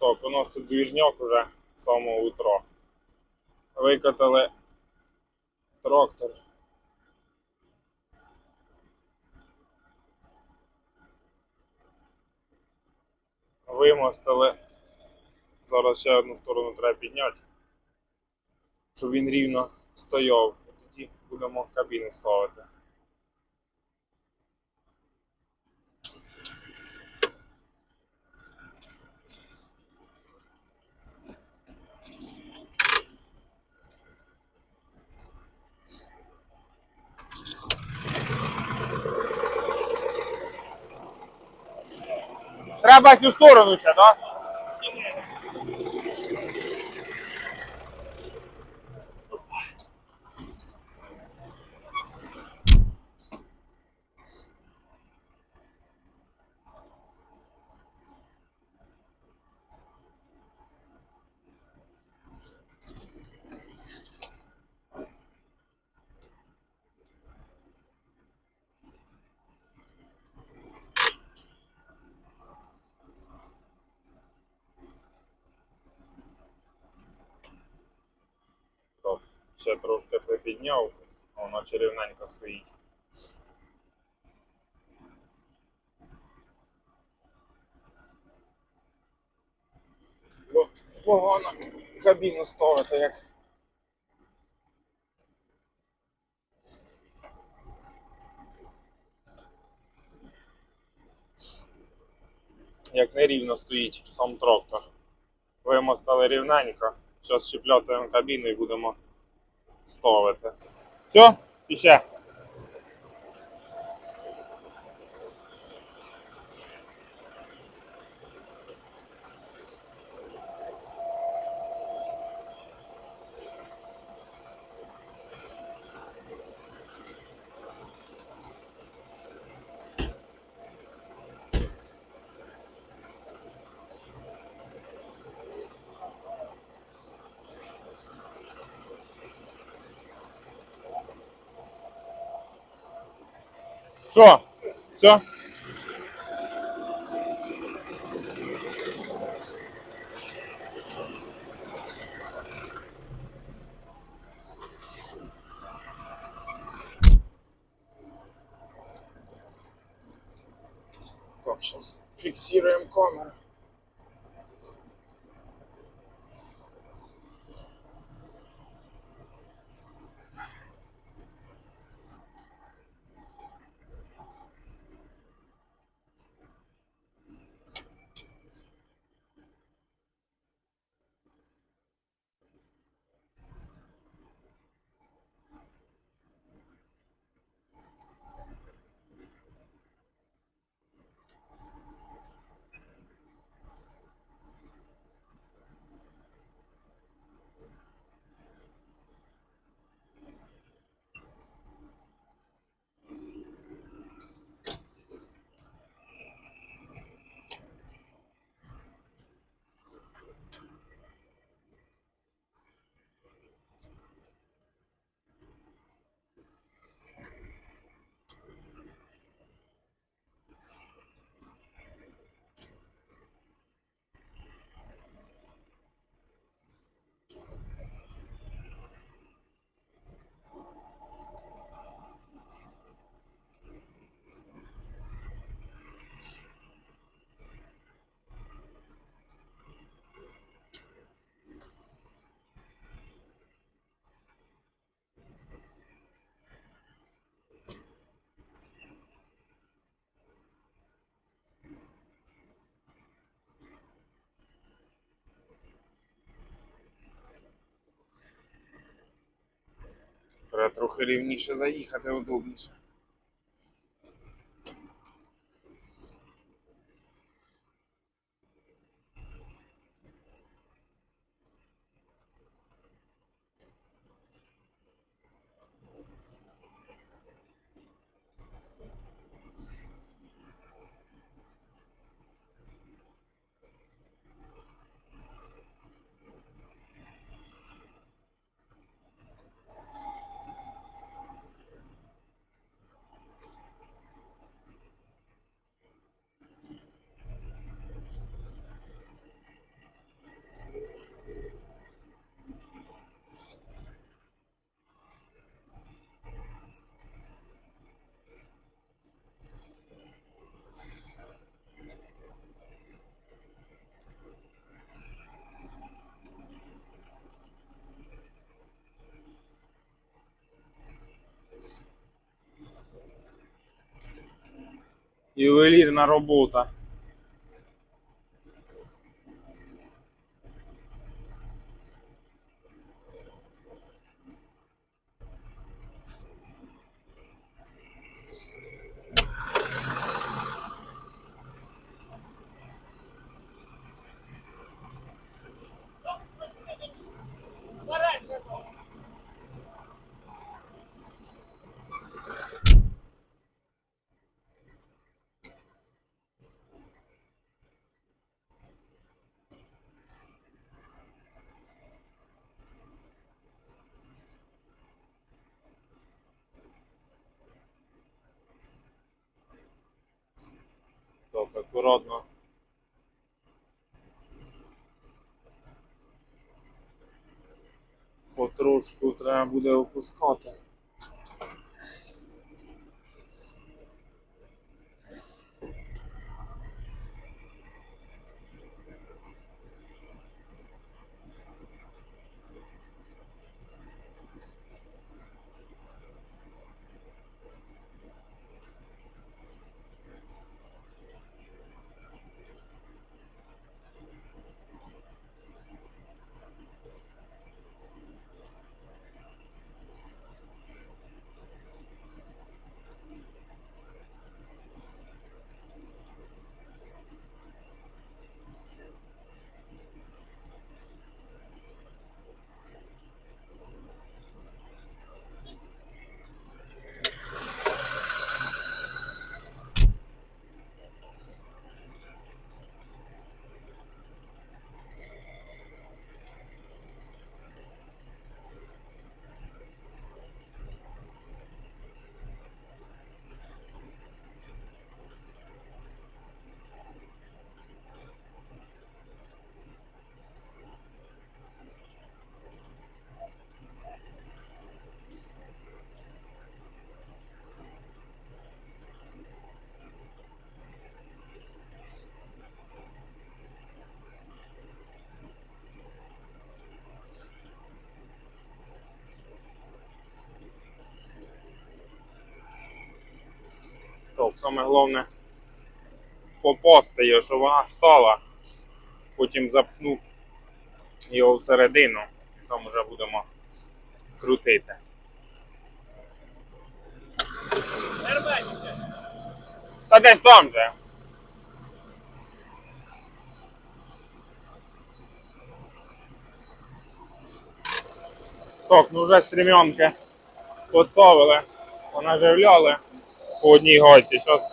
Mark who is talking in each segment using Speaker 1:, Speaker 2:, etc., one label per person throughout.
Speaker 1: Так, у нас тут двіжняк уже з самого утра. Викатали трактор. Вимостили. Зараз ще одну сторону треба підняти, щоб він рівно стояв. І тоді будемо кабіну ставити. Треба цю сторону ще, так? Так, ще трошки припідняв, а вона чарівненько стоїть. Бо погано кабіну ставити, як. Як нерівно стоїть сам трактор. Вимостили рівненько. Зараз щеплятуємо кабіну і будемо ставити. Все, ще. Що? Все? Так, сейчас фиксируем камеру. Треба трохи рівніше заїхати, удобніше.
Speaker 2: Ювелірна робота. Так, акуратно. Потрошку треба буде опускати. Саме головне попасти її, щоб вона стала. Потім запхну його всередину, там вже будемо крутити. Та десь там же. Так, ну вже стрімянки поставили, понаживляли по одній гайці. Зараз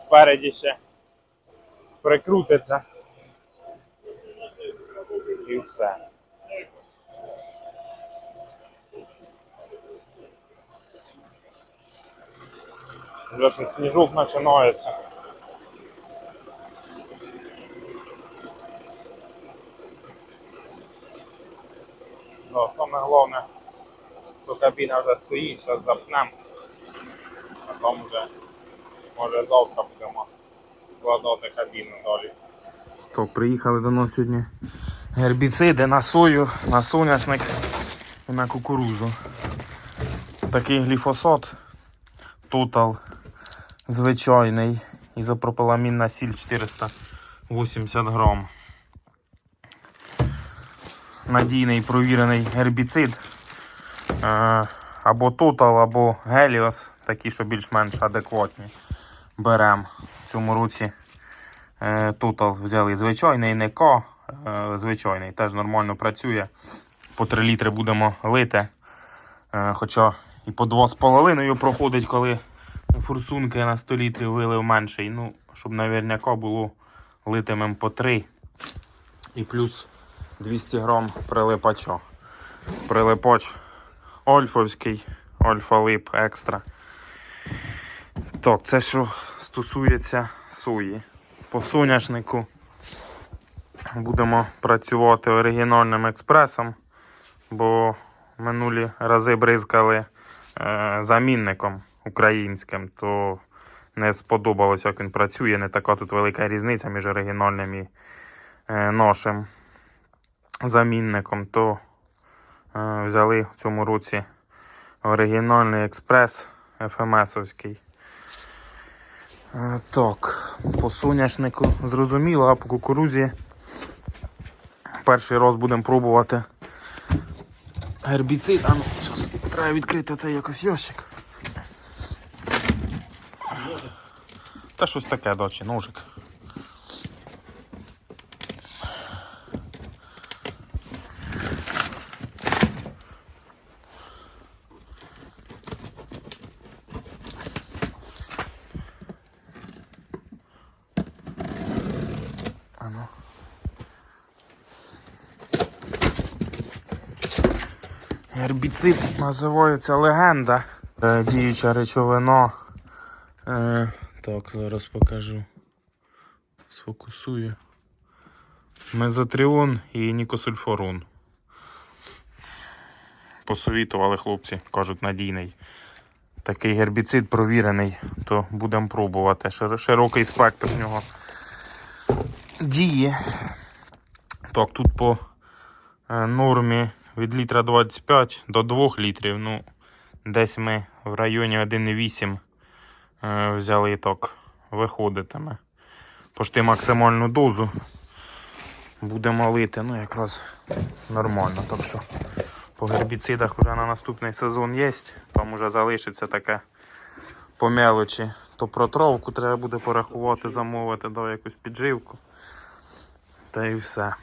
Speaker 2: спереді ще прикрутиться. І все. Вже щось сніжок починається. Ну, саме головне, що кабіна вже стоїть, зараз запнемо, там вже може завтра будемо складати кабіну далі. То приїхали до нас сьогодні гербіциди на сою, на соняшник і на кукурузу. Такий гліфосат Total звичайний. Ізопропиламінна сіль 480 грам. Надійний провірений гербіцид. Е, Або Total, або Helios, такі, що більш-менш адекватні. Беремо в цьому році. Е, Total взяли звичайний, не К, е, звичайний, теж нормально працює. По 3 літри будемо лити. Е, Хоча і по 2,5 проходить, коли форсунки на 100 літрів вилив менший. Ну, щоб наверняка було литимем по 3. І плюс 200 грам прилипача. Прилипач Ольфовський, Ольфа-Лип екстра. Так, це що стосується сої. По соняшнику будемо працювати оригінальним експресом, бо минулі рази бризкали е, замінником українським, то не сподобалось, як він працює. Не така тут велика різниця між оригінальним і е, нашим замінником. То е, взяли в цьому році Оригінальний експрес ФМСовський. Е, Так, по соняшнику зрозуміло, а по кукурузі перший раз будемо пробувати гербіцид. А ну, зараз треба відкрити цей якось ящик. Та щось таке, дочі, ножик. Гербіцид називається легенда. Е, Діюча речовина. Е, так, зараз покажу. Сфокусую. Мезотріон і нікосульфорон. Посовітували хлопці, кажуть, надійний. Такий гербіцид провірений, то будемо пробувати. Широкий спектр в нього діє. Так, тут по е, нормі від літра 25 до 2 літрів. Ну, десь ми в районі 1,8 е, взяли так, виходитиме. Пошти максимальну дозу. Будемо лити, ну якраз нормально. Так що по гербіцидах вже на наступний сезон є. Там вже залишиться таке по мелочі. То протровку треба буде порахувати, замовити, да, якусь підживку. Та і все.